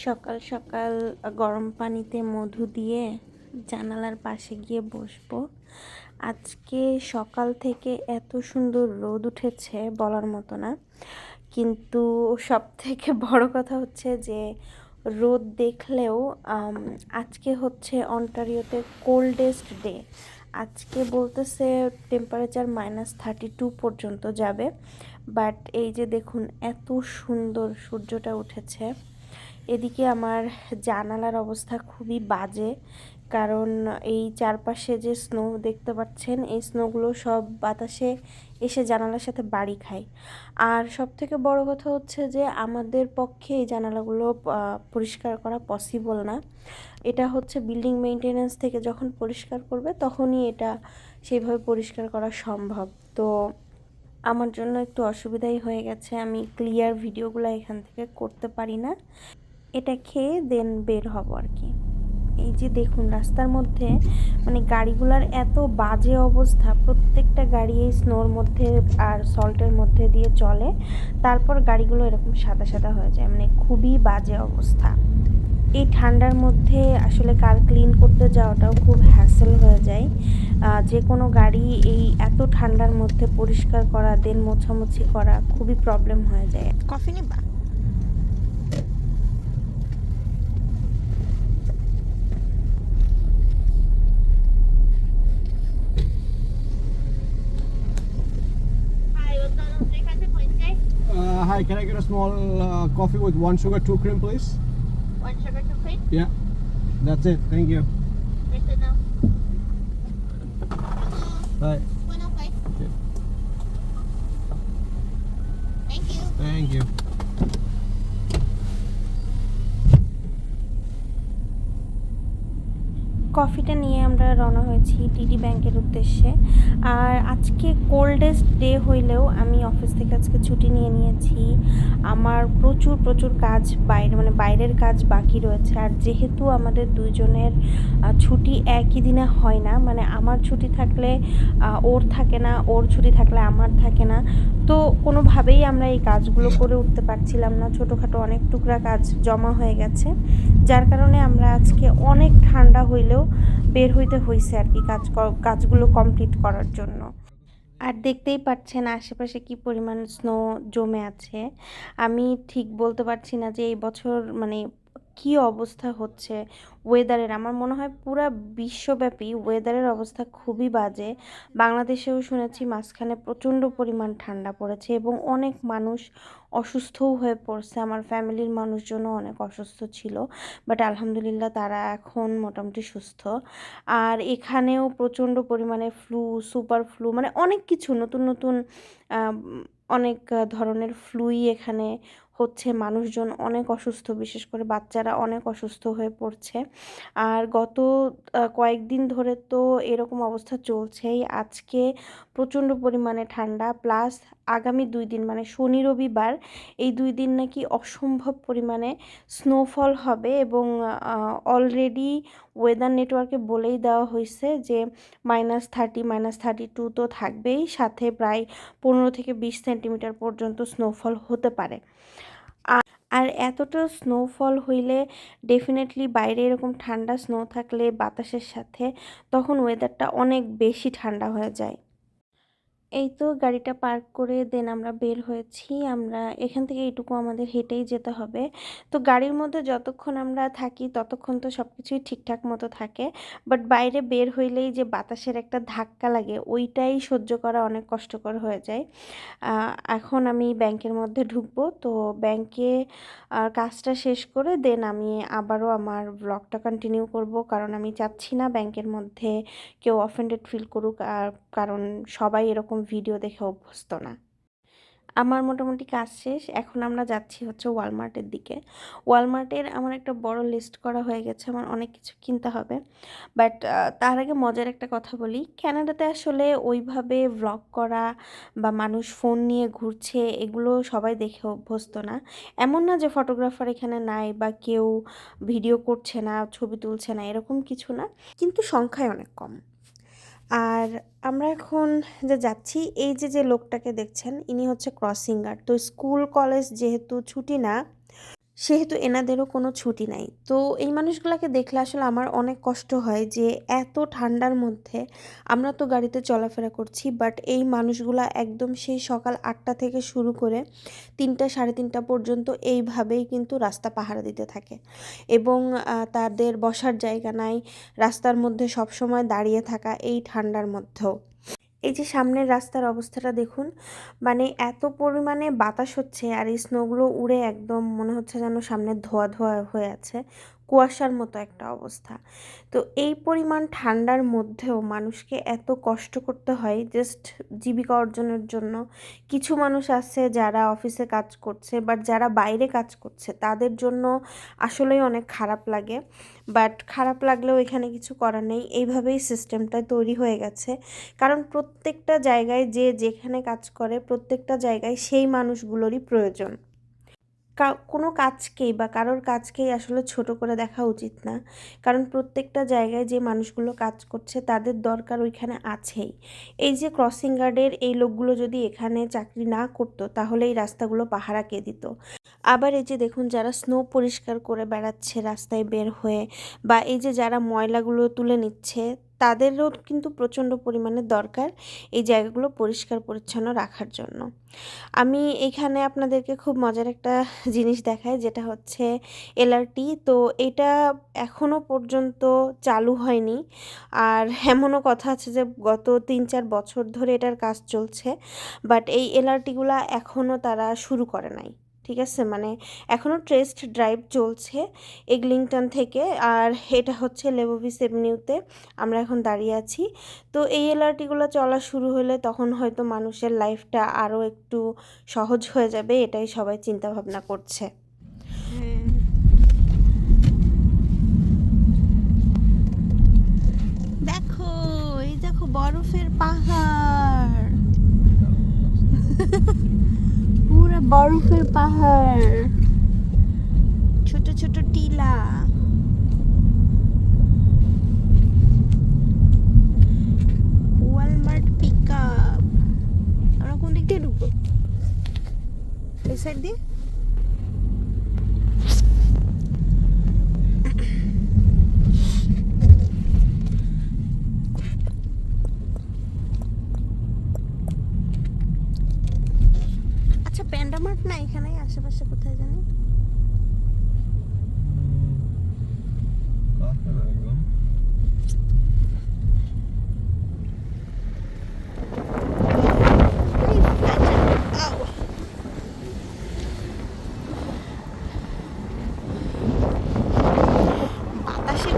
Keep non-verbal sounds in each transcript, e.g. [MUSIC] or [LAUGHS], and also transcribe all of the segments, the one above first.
সকাল সকাল গরম পানিতে মধু দিয়ে জানালার পাশে গিয়ে বসবো। আজকে সকাল থেকে এত সুন্দর রোদ উঠেছে বলার মতো না। কিন্তু সব থেকে [LAUGHS] বড় কথা হচ্ছে যে, রোদ দেখলেও আজকে হচ্ছে অন্টারিওতে কোল্ডেস্ট ডে আজকে বলতেছে টেম্পারেচার মাইনাস থার্টি টু পর্যন্ত যাবে। বাট এই যে দেখুন, এত সুন্দর সূর্যটা উঠেছে। এদিকে আমার জানালার অবস্থা খুবই বাজে, কারণ এই চারপাশে যে স্নো দেখতে পাচ্ছেন, এই স্নোগুলো সব বাতাসে এসে জানালার সাথে বাড়ি খায়। আর সব থেকে বড় কথা হচ্ছে যে, আমাদের পক্ষে এই জানালাগুলো পরিষ্কার করা পসিবল না। এটা হচ্ছে বিল্ডিং মেইনটেনেন্স থেকে যখন পরিষ্কার করবে, তখনই এটা সেইভাবে পরিষ্কার করা সম্ভব। তো আমার জন্য একটু অসুবিধাই হয়ে গেছে। আমি ক্লিয়ার ভিডিওগুলো এখান থেকে করতে পারি না। এটা খেয়ে দেন বের হব আর কি এই যে দেখুন, রাস্তার মধ্যে মানে গাড়িগুলোর এত বাজে অবস্থা, প্রত্যেকটা গাড়ি এই স্নোর মধ্যে আর সল্টের মধ্যে দিয়ে চলে। তারপর গাড়িগুলো এরকম সাদা সাদা হয়ে যায়। মানে খুবই বাজে অবস্থা। এই ঠান্ডার মধ্যে আসলে কার ক্লিন করতে যাওয়াটাও খুব হ্যাসেল হয়ে যায়। যে কোনো গাড়ি এই এত ঠান্ডার মধ্যে পরিষ্কার করা দেন মোছামুছি করা খুবই প্রবলেম হয়ে যায়। কফি নিবা? Uh, hi, can I get a small uh, coffee with one sugar, two cream, please? One sugar, two cream. Yeah, that's it. Thank you. Ito na. Bye. One oh okay. Okay. Thank you. Thank you. কফিটা নিয়ে আমরা রওনা হয়েছি টিডি ব্যাংকের উদ্দেশ্যে। আর আজকে coldest day হইলেও আমি অফিস থেকে আজকে ছুটি নিয়ে নিয়েছি। আমার প্রচুর প্রচুর কাজ বাইরে মানে বাইরের কাজ বাকি রয়েছে। আর যেহেতু আমাদের দুইজনের আহ, ছুটি একই দিনে হয় না মানে আমার ছুটি থাকলে ওর থাকে না ওর ছুটি থাকলে আমার থাকে না। তো কোনোভাবেই আমরা এই কাজগুলো করে উঠতে পারছিলাম না। ছোটোখাটো অনেক টুকরা কাজ জমা হয়ে গেছে। যার কারণে আমরা আজকে অনেক ঠান্ডা হইলেও বের হইতে হয়েছে আর কি কাজ কাজগুলো কমপ্লিট করার জন্য। আর দেখতেই পাচ্ছেন আশেপাশে কি পরিমাণ স্নো জমে আছে। আমি ঠিক বলতে পারছি না যে এই বছর মানে কি অবস্থা হচ্ছে ওয়েদারের আমার মনে হয় পুরো বিশ্বব্যাপী ওয়েদারের অবস্থা খুবই বাজে। বাংলাদেশেও শুনেছি মাঝখানে প্রচণ্ড পরিমাণ ঠান্ডা পড়েছে এবং অনেক মানুষ অসুস্থও হয়ে পড়ছে। আমার ফ্যামিলির মানুষজনও অনেক অসুস্থ ছিল বাট আলহামদুলিল্লাহ তারা এখন মোটামুটি সুস্থ। আর এখানেও প্রচণ্ড পরিমাণে ফ্লু সুপার ফ্লু মানে অনেক কিছু, নতুন নতুন অনেক ধরনের ফ্লুই এখানে হচ্ছে মানুষজন অনেক অসুস্থ, বিশেষ করে বাচ্চারা অনেক অসুস্থ হয়ে পড়ছে। আর গত কয়েকদিন ধরে তো এরকম অবস্থা চলছেই। আজকে প্রচণ্ড পরিমাণে ঠান্ডা, প্লাস আগামী দুই দিন মানে শনি রবিবার, এই দুই দিন নাকি অসম্ভব পরিমাণে স্নোফল হবে এবং অলরেডি ওয়েদার নেটওয়ার্কে বলেই দেওয়া হয়েছে যে minus thirty minus thirty two তো থাকবেই। সাথে প্রায় পনেরো থেকে বিশ সেন্টিমিটার পর্যন্ত স্নোফল হতে পারে। আর এতটা স্নোফল হইলে ডেফিনেটলি বাইরে এরকম ঠান্ডা স্নো থাকলে বাতাসের সাথে, তখন ওয়েদারটা অনেক বেশি ঠান্ডা হয়ে যায়। এই তো গাড়িটা পার্ক করে দেন আমরা বের হয়েছি, আমরা এখান থেকে এইটুকু আমাদের হেঁটেই যেতে হবে। তো গাড়ির মধ্যে যতক্ষণ আমরা থাকি ততক্ষণ তো সব কিছুই ঠিকঠাক মতো থাকে। বাট বাইরে বের হইলেই যে বাতাসের একটা ধাক্কা লাগে, ওইটাই সহ্য করা অনেক কষ্টকর হয়ে যায়। এখন আমি ব্যাংকের মধ্যে ঢুকবো, তো ব্যাংকে কাজটা শেষ করে দেন আমি আবারও আমার ব্লগটা কন্টিনিউ করব। কারণ আমি চাচ্ছি না ব্যাংকের মধ্যে কেউ অফেন্ডেড ফিল করুক কারণ সবাই এরকম ভিডিও দেখে অভ্যস্ত না। আমার মোটামুটি কাজ শেষ। এখন আমরা যাচ্ছি হচ্ছে ওয়ালমার্টের দিকে। ওয়ালমার্টের আমার একটা বড় লিস্ট করা হয়ে গেছে। আমার অনেক কিছু কিনতে হবে। বাট তার আগে মজার একটা কথা বলি। ক্যানাডাতে আসলে ওইভাবে ভ্লগ করা বা মানুষ ফোন নিয়ে ঘুরছে, এগুলো সবাই দেখে অভ্যস্ত না। এমন না যে ফটোগ্রাফার এখানে নাই বা কেউ ভিডিও করছে না, ছবি তুলছে না, এরকম কিছু না। কিন্তু সংখ্যায় অনেক কম। আর আমরা এখন যে যাচ্ছি, এই যে যে লোকটাকে দেখছেন, ইনি হচ্ছে ক্রসিঙ্গার তো স্কুল, কলেজ যেহেতু ছুটি না সেহেতু এনাদেরও কোনো ছুটি নাই। তো এই মানুষগুলোকে দেখলে আসলে আমার অনেক কষ্ট হয় যে এত ঠান্ডার মধ্যে আমরা তো গাড়িতে চলাফেরা করছি বাট এই মানুষগুলা একদম সেই সকাল আটটা থেকে শুরু করে তিনটা, সাড়ে তিনটা পর্যন্ত এইভাবেই কিন্তু রাস্তা পাহারা দিতে থাকে। এবং তাদের বসার জায়গা নাই, রাস্তার মধ্যে সবসময় দাঁড়িয়ে থাকা এই ঠান্ডার মধ্যেও। এই যে সামনের রাস্তার অবস্থাটা দেখুন মানে এত পরিমাণে বাতাস হচ্ছে আর এই স্নোগুলো উড়ে একদম মনে হচ্ছে যেন সামনে ধোয়া ধোয়া হয়ে আছে। কুয়াশার মতো একটা অবস্থা। তো এই পরিমাণ ঠান্ডার মধ্যেও মানুষকে এত কষ্ট করতে হয় জাস্ট জীবিকা অর্জনের জন্য। কিছু মানুষ আছে যারা অফিসে কাজ করছে বাট যারা বাইরে কাজ করছে তাদের জন্য আসলেই অনেক খারাপ লাগে। বাট খারাপ লাগলেও এখানে কিছু করার নেই। এইভাবেই সিস্টেমটা তৈরি হয়ে গেছে। কারণ প্রত্যেকটা জায়গায় যে যেখানে কাজ করে প্রত্যেকটা জায়গায় সেই মানুষগুলোরই প্রয়োজন। কোনো কাজকেই বা কারোর কাজকেই আসলে ছোট করে দেখা উচিত না। কারণ প্রত্যেকটা জায়গায় যে মানুষগুলো কাজ করছে তাদের দরকার ওইখানে আছেই। এই যে ক্রসিং গার্ডের এই লোকগুলো যদি এখানে চাকরি না করতো তাহলে এই রাস্তাগুলো পাহারা কে দিত? আবার এই যে দেখুন যারা স্নো পরিষ্কার করে বেড়াচ্ছে রাস্তায় বের হয়ে বা এই যে যারা ময়লাগুলো তুলে নিচ্ছে তাদেরও কিন্তু প্রচণ্ড পরিমাণে দরকার এই জায়গাগুলো পরিষ্কার, পরিচ্ছন্ন রাখার জন্য। আমি এখানে আপনাদেরকে খুব মজার একটা জিনিস দেখাই, যেটা হচ্ছে এলআরটি তো এটা এখনও পর্যন্ত চালু হয়নি। আর এমনও কথা আছে যে গত তিন চার বছর ধরে এটার কাজ চলছে, বাট এই এলআরটিগুলা এখনও তারা শুরু করে নাই। ঠিক আছে? মানে এখনও টেস্ট ড্রাইভ চলছে এগলিংটন থেকে। আর এটা হচ্ছে লেবোভিস এভিনিউতে আমরা এখন দাঁড়িয়ে আছি। তো এই এলআরটিগুলো চলা শুরু হলে তখন হয়তো মানুষের লাইফটা আরও একটু সহজ হয়ে যাবে, এটাই সবাই চিন্তা ভাবনা করছে। দেখো, এই দেখো বরফের পাহাড় পুরো বরফের পাহাড়। ছোট ছোট টিলা। ওয়ালমার্ট পিক আপ আমরা কোন দিক দিয়ে ঢুকবো? এই সাইড দিয়ে? প্যান্ডামার্ট না এখানেই? আশেপাশে কোথায় জানি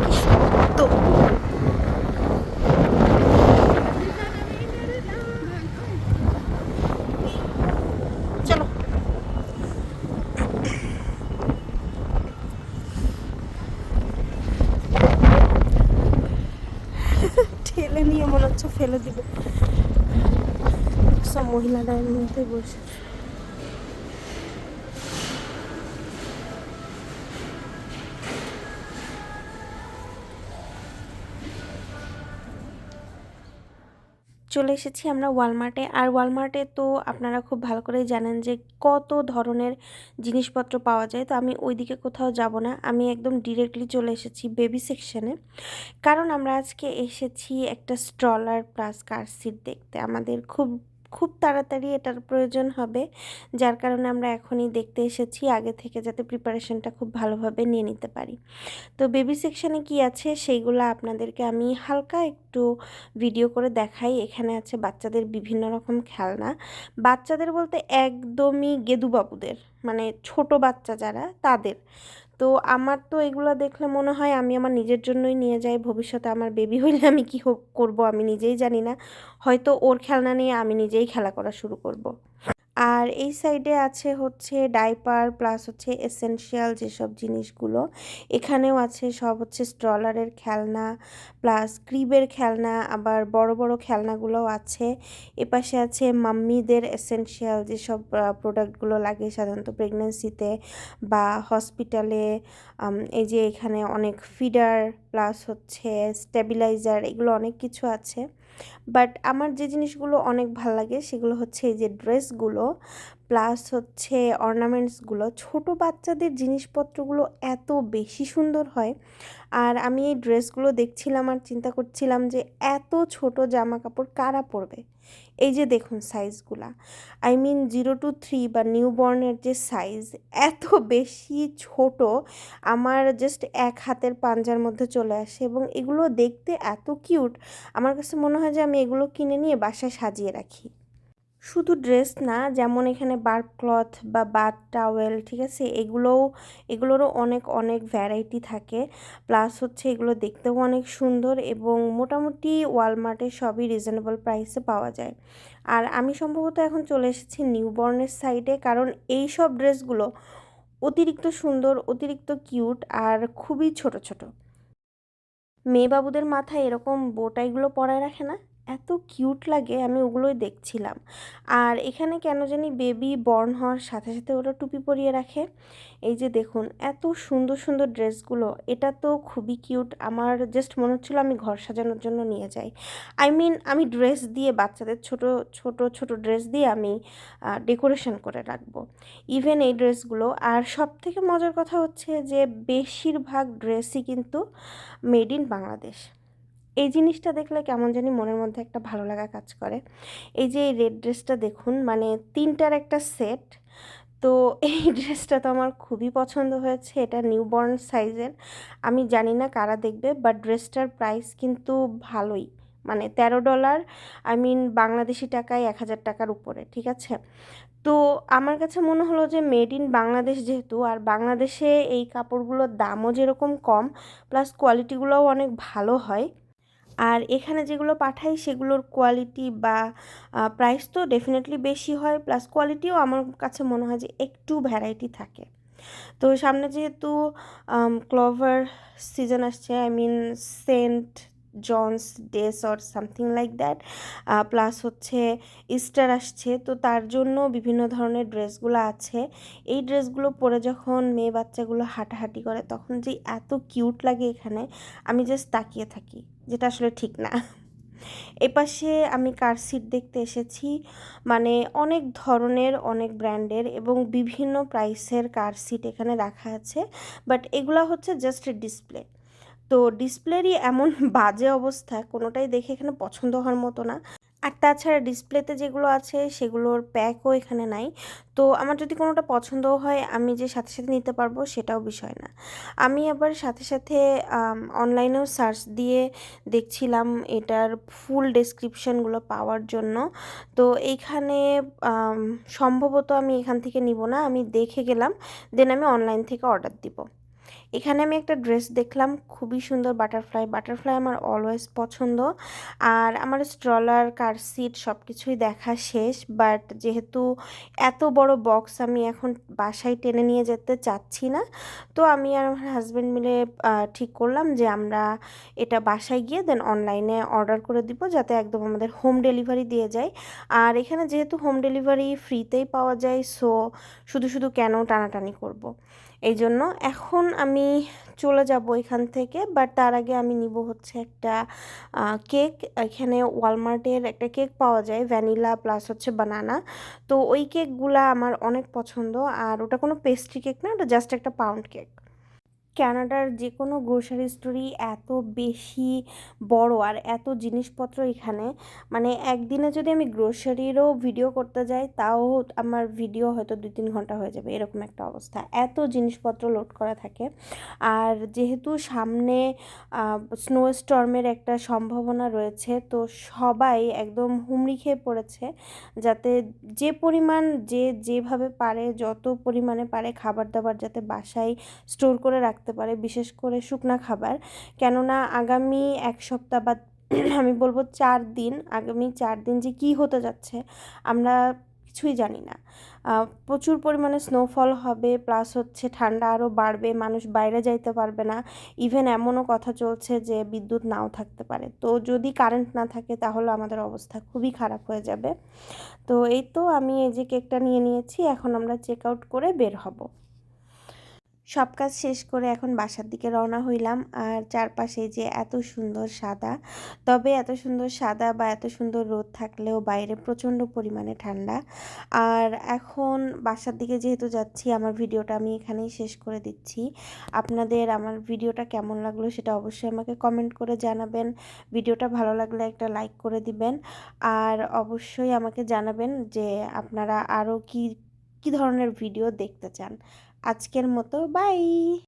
কি শব্দ চলো ঠেলে নিয়ে মনে হচ্ছে ফেলে দিবে। সব মহিলারা এর মধ্যে বসে। চলে এসেছি আমরা ওয়ালমার্টে আর ওয়ালমার্টে তো আপনারা খুব ভালো করেই জানেন যে কত ধরনের জিনিসপত্র পাওয়া যায়। তো আমি ওইদিকে কোথাও যাব না। আমি একদম ডিরেক্টলি চলে এসেছি বেবি সেকশনে কারণ আমরা আজকে এসেছি একটা স্ট্রলার প্লাস কার সিট দেখতে। আমাদের খুব খুব তাড়াতাড়ি এটার প্রয়োজন হবে। যার কারণে আমরা এখনই দেখতে এসেছি, আগে থেকে যাতে প্রিপারেশনটা খুব ভালোভাবে নিয়ে নিতে পারি। তো বেবি সেকশানে কি আছে সেইগুলো আপনাদেরকে আমি হালকা একটু ভিডিও করে দেখাই। এখানে আছে বাচ্চাদের বিভিন্ন রকম খেলনা। বাচ্চাদের বলতে একদমই গেদু বাবুদের মানে ছোট বাচ্চা যারা, তাদের। তো আমার তো এগুলো দেখলে মনে হয় আমি আমার নিজের জন্যই নিয়ে যাই, ভবিষ্যতে আমার বেবি হইলে আমি কী করব আমি নিজেই জানি না হয়তো ওর খেলনা নিয়ে আমি নিজেই খেলা করা শুরু করব। আর এই সাইডে আছে হচ্ছে ডাইপার প্লাস হচ্ছে এসেনশিয়াল যেসব জিনিসগুলো। এখানেও আছে সব হচ্ছে স্ট্রলারের খেলনা প্লাস ক্রিবের খেলনা, আবার বড় বড় খেলনাগুলোও আছে। এপাশে আছে মাম্মিদের এসেনশিয়াল যেসব প্রোডাক্টগুলো লাগে সাধারণত প্রেগনেন্সিতে বা হসপিটালে এই যে এখানে অনেক ফিডার প্লাস হচ্ছে স্টেবিলাইজার, এগুলো অনেক কিছু আছে। বাট আমার যে জিনিসগুলো অনেক ভালো লাগে সেগুলো হচ্ছে এই যে ড্রেসগুলো, প্লাস হচ্ছে অর্নামেন্টসগুলো। ছোট বাচ্চাদের জিনিসপত্রগুলো এত বেশি সুন্দর হয়। আর আমি এই ড্রেসগুলো দেখছিলাম আর চিন্তা করছিলাম যে এত ছোট জামা কাপড় কারা পরবে? এই যে দেখুন সাইজগুলা I mean zero two three বা নিউবর্নের যে সাইজ এত বেশি ছোট, আমার জাস্ট এক হাতের পাঞ্জার মধ্যে চলে আসে এবং এগুলো দেখতে এত কিউট আমার কাছে মনে হয় যে আমি এগুলো কিনে নিয়ে বাসায় সাজিয়ে রাখি। শুধু ড্রেস না, যেমন এখানে বার্ক ক্লথ বা বাথ টাওয়েল, ঠিক আছে? এগুলোও, এগুলোরও অনেক অনেক ভ্যারাইটি থাকে। প্লাস হচ্ছে এগুলো দেখতেও অনেক সুন্দর এবং মোটামুটি ওয়ালমার্টে সবই রিজনেবল প্রাইসে পাওয়া যায়। আর আমি সম্ভবত এখন চলে এসেছি নিউবর্নের সাইডে কারণ এই সব ড্রেসগুলো অতিরিক্ত সুন্দর, অতিরিক্ত কিউট আর খুবই ছোট ছোট। মেয়ে বাবুদের মাথায় এরকম বোটাইগুলো পরায় রাখে না? এত কিউট লাগে, আমি ওগুলোই দেখছিলাম। আর এখানে কেন জানি বেবি বর্ন হওয়ার সাথে সাথে ওরা টুপি পরিয়ে রাখে। এই যে দেখুন, এত সুন্দর সুন্দর ড্রেসগুলো, এটা তো খুবই কিউট। আমার জাস্ট মনে হচ্ছিল আমি ঘর সাজানোর জন্য নিয়ে যাই। আই মিন, আমি ড্রেস দিয়ে বাচ্চাদের ছোট ছোট ছোট ড্রেস দিয়ে আমি ডেকোরেশন করে রাখব, ইভেন এই ড্রেসগুলো। আর সব থেকে মজার কথা হচ্ছে যে, বেশিরভাগ ড্রেসই কিন্তু মেড ইন বাংলাদেশ। এই জিনিসটা দেখলে কেমন জানি মনের মধ্যে একটা ভালো লাগা কাজ করে। এই যে এই রেড ড্রেসটা দেখুন মানে তিনটার একটা সেট তো এই [LAUGHS] ড্রেসটা তো আমার খুবই পছন্দ হয়েছে, এটা নিউবর্ন সাইজের আমি জানি না কারা দেখবে বাট ড্রেসটার প্রাইস কিন্তু ভালোই মানে তেরো ডলার আই মিন বাংলাদেশি টাকায় এক হাজার টাকার উপরে, ঠিক আছে? তো আমার কাছে মনে হলো যে মেড ইন বাংলাদেশ যেহেতু, আর বাংলাদেশে এই কাপড়গুলোর দামও যেরকম কম প্লাস কোয়ালিটিগুলোও অনেক ভালো হয় আর এখানে যেগুলো পাঠাই সেগুলোর কোয়ালিটি বা প্রাইস তো ডেফিনেটলি বেশি হয় প্লাস কোয়ালিটিও আমার কাছে মনে হয় যে একটু ভ্যারাইটি থাকে। তো সামনে যেহেতু ক্লোভার সিজন আসছে I mean Saint John's days or something like that plus হচ্ছে ইস্টার আসছে, তো তার জন্য বিভিন্ন ধরনের ড্রেসগুলো আছে। এই ড্রেসগুলো পরে যখন মেয়ে বাচ্চাগুলো হাঁটাহাঁটি করে, তখন যে এত কিউট লাগে এখানে, আমি জাস্ট তাকিয়ে থাকি, যেটা আসলে ঠিক না। [LAUGHS] এপাশে আমি কার সিট দেখতে এসেছি মানে অনেক ধরনের, অনেক ব্র্যান্ডের এবং বিভিন্ন প্রাইসের কার সিট এখানে রাখা আছে বাট এগুলো হচ্ছে জাস্ট ডিসপ্লে তো ডিসপ্লেরই এমন [LAUGHS] বাজে অবস্থা, কোনোটাই দেখে এখানে পছন্দ হওয়ার মতো না। আর তাছাড়া ডিসপ্লেতে যেগুলো আছে, সেগুলোর প্যাকও এখানে নাই। তো আমার যদি কোনোটা পছন্দও হয়, আমি যে সাথে সাথে নিতে পারব, সেটাও বিষয় না। আমি আবার সাথে সাথে অনলাইনেও সার্চ দিয়ে দেখছিলাম এটার ফুল ডেসক্রিপশনগুলো পাওয়ার জন্য। তো এইখানে সম্ভবত আমি এখান থেকে নিব না, আমি দেখে গেলাম, দেন আমি অনলাইন থেকে অর্ডার দিব। এখানে আমি একটা ড্রেস দেখলাম, খুবই সুন্দর বাটারফ্লাই। বাটারফ্লাই আমার অলওয়েজ পছন্দ। আর আমার স্ট্রলার কার সিট সব কিছুই দেখা শেষ। বাট যেহেতু এত বড় বক্স আমি এখন বাসায় টেনে নিয়ে যেতে চাচ্ছি না, তো আমি আর আমার হাজব্যান্ড মিলে ঠিক করলাম যে আমরা এটা বাসায় গিয়ে দেন অনলাইনে অর্ডার করে দিব যাতে একদম আমাদের হোম ডেলিভারি দিয়ে যায়। আর এখানে যেহেতু হোম ডেলিভারি ফ্রিতেই পাওয়া যায় সো শুধু শুধু কেন টানাটানি করব। এই জন্য এখন আমি চলে যাব এখান থেকে বাট তার আগে আমি নিব হচ্ছে একটা কেক। এখানে ওয়ালমার্টের একটা কেক পাওয়া যায়, ভ্যানিলা প্লাস হচ্ছে বানানা। তো ওই কেকগুলা আমার অনেক পছন্দ, আর ওটা কোনো পেস্ট্রি কেক না, ওটা জাস্ট একটা পাউন্ড কেক। ক্যানাডার যে কোনো গ্রোসারি স্টোরই এত বেশি বড় আর এত জিনিসপত্র এখানে। মানে একদিনে যদি আমি গ্রোসারিরও ভিডিও করতে যাই, তাও আমার ভিডিও হয়তো দুই তিন ঘণ্টা হয়ে যাবে, এরকম একটা অবস্থা। এত জিনিসপত্র লোড করা থাকে। আর যেহেতু সামনে স্নো স্টর্মের একটা সম্ভাবনা রয়েছে, তো সবাই একদম হুমড়ি খেয়ে পড়েছে, যাতে যে পরিমাণ, যে যেভাবে পারে, যত পরিমাণে পারে খাবার দাবার যাতে বাসায় স্টোর করে রাখতে পারে, বিশেষ করে শুকনা খাবার। কেননা আগামী এক সপ্তাহ বা [CLEARS THROAT] আমি বলব চার দিন, আগামী চার দিন যে কী হতে যাচ্ছে, আমরা কিছুই জানি না। প্রচুর পরিমাণে স্নোফল হবে প্লাস হচ্ছে ঠান্ডা আরও বাড়বে, মানুষ বাইরে যাইতে পারবে না। ইভেন এমনও কথা চলছে যে বিদ্যুৎ নাও থাকতে পারে। তো যদি কারেন্ট না থাকে, তাহলে আমাদের অবস্থা খুবই খারাপ হয়ে যাবে। তো এই তো আমি এই যে কেকটা নিয়ে নিয়েছি, এখন আমরা চেক আউট করে বের হব। সব কাজ শেষ করে এখন বাসার দিকে রওনা হইলাম। আর চারপাশে যে এত সুন্দর সাদা, তবে এত সুন্দর সাদা বা এত সুন্দর রোদ থাকলেও বাইরে প্রচণ্ড পরিমাণে ঠান্ডা। আর এখন বাসার দিকে যেহেতু যাচ্ছি, আমার ভিডিওটা আমি এখানেই শেষ করে দিচ্ছি। আপনাদের আমার ভিডিওটা কেমন লাগল সেটা অবশ্যই আমাকে কমেন্ট করে জানাবেন। ভিডিওটা ভালো লাগলে একটা লাইক করে দিবেন। আর অবশ্যই আমাকে জানাবেন যে আপনারা আরও কি, কী ধরনের ভিডিও দেখতে চান। আজকের মতো বাই!